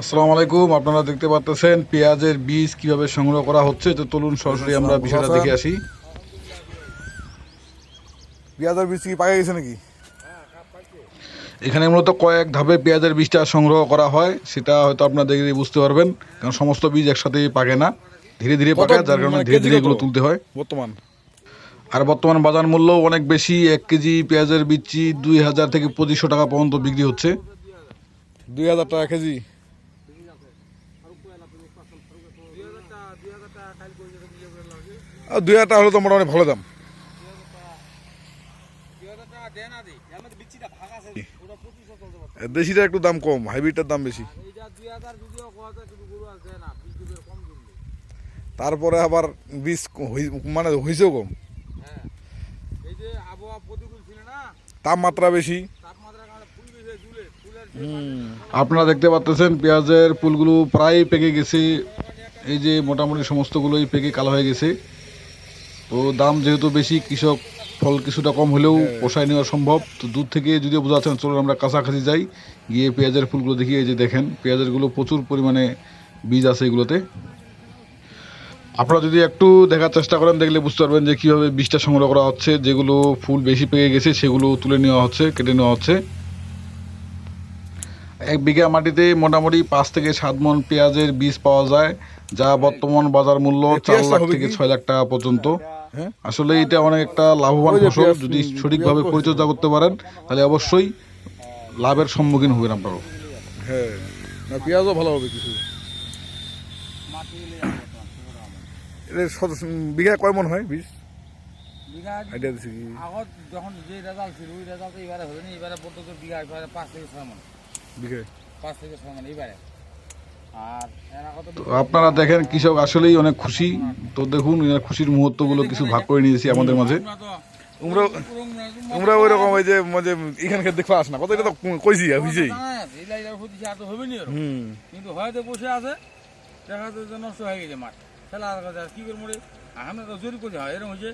আসসালামু আলাইকুম আপনারা দেখতে পাচ্ছেন পেঁয়াজের বীজ কীভাবে সংগ্রহ করা হচ্ছে। তো চলুন সরাসরি আমরা বিষয়টা দেখে আসি। পেঁয়াজের বীজ কি পাকে গেছে নাকি? এখানে মূলত কয়েক ধাপে পেঁয়াজের বীজটা সংগ্রহ করা হয় সেটা হয়তো আপনারা দেখে বুঝতে পারবেন কারণ সমস্ত বীজ একসাথেই পাকে না। ধীরে ধীরে পাকে যার কারণে মানে ধীরে ধীরে এগুলো তুলতে হয়। বর্তমান? আর বর্তমান বাজার মূল্য অনেক বেশি এক কেজি পেঁয়াজের বীজটি দুই হাজার থেকে পঁচিশশো টাকা পর্যন্ত বিক্রি হচ্ছে। দুই হাজার টাকা কেজি? দুই হাজার টাকা হলে তো মোটামুটি ভালো দাম। দেশিটা একটু দাম কম, হাইব্রিডটার দাম বেশি। তারপরে আবার বীজ মানে হয়েছেও কম। তাপমাত্রা বেশি। আপনারা দেখতে পাচ্ছেন পেঁয়াজের ফুলগুলো প্রায় পেকে গেছে। এই যে মোটামুটি সমস্তগুলোই পেকে কালো হয়ে গেছে। তো দাম যেহেতু বেশি, কৃষক ফল কিছুটা কম হলেও পোষায় নেওয়া সম্ভব। তো দূর থেকে যদি বোঝাচ্ছেন চলুন আমরা কাছাকাছি যাই, গিয়ে পেঁয়াজের ফুলগুলো দেখি, এই যে দেখেন, পেঁয়াজেরগুলো প্রচুর পরিমাণে বীজ আছে এগুলোতে। আপনারা যদি একটু দেখার চেষ্টা করেন, দেখলে বুঝতে পারবেন যে কীভাবে বীজটা সংগ্রহ করা হচ্ছে, যেগুলো ফুল বেশি পেকে গেছে, সেগুলো তুলে নেওয়া হচ্ছে, কেটে নেওয়া হচ্ছে। এক বিঘা মাটিতে মোটামুটি পাঁচ থেকে সাত মন পেঁয়াজের বীজ পাওয়া যায় যা বর্তমান বাজার মূল্য চার লাখ থেকে ছয় লাখ টাকা পর্যন্ত। হ্যাঁ? আসলে এটা অনেক একটা লাভবান ফসল যদি সঠিকভাবে পরিচর্যা করতে পারেন তাহলে অবশ্যই লাভের সম্মুখীন হবেন আপনারা হ্যাঁ না পেঁয়াজও ভালো হবে কিছু। বিঘা কয় মন হয় বীজ? আইডিয়া দিচ্ছি কি আগত যখন যে রেজাল্ট ছিল ওই রেজাল্ট এবারে হবে না এবারে পর্যন্ত বিঘা এবারে পাঁচ থেকে ছয় মন পাঁচ থেকে ছয় মন এবারে আর এর আগত তো আপনারা দেখেন কৃষক আসলেই অনেক খুশি। তো দেখুন এনার খুশির মুহূর্তগুলো কিছু ভাগ করে নিয়েছি আমাদের মাঝে। তোমরা তোমরা ওই রকম ওই যে মানে এখানকার পাস না। কত এটা তো কইছি। হুম। কিন্তু হয়তো বসে আছে দেখা যাচ্ছে নষ্ট হয়ে গেছে মাঠ। খেলা আর কি করে মরে আমরা তো জোর করে হয় এরকম হয়েছে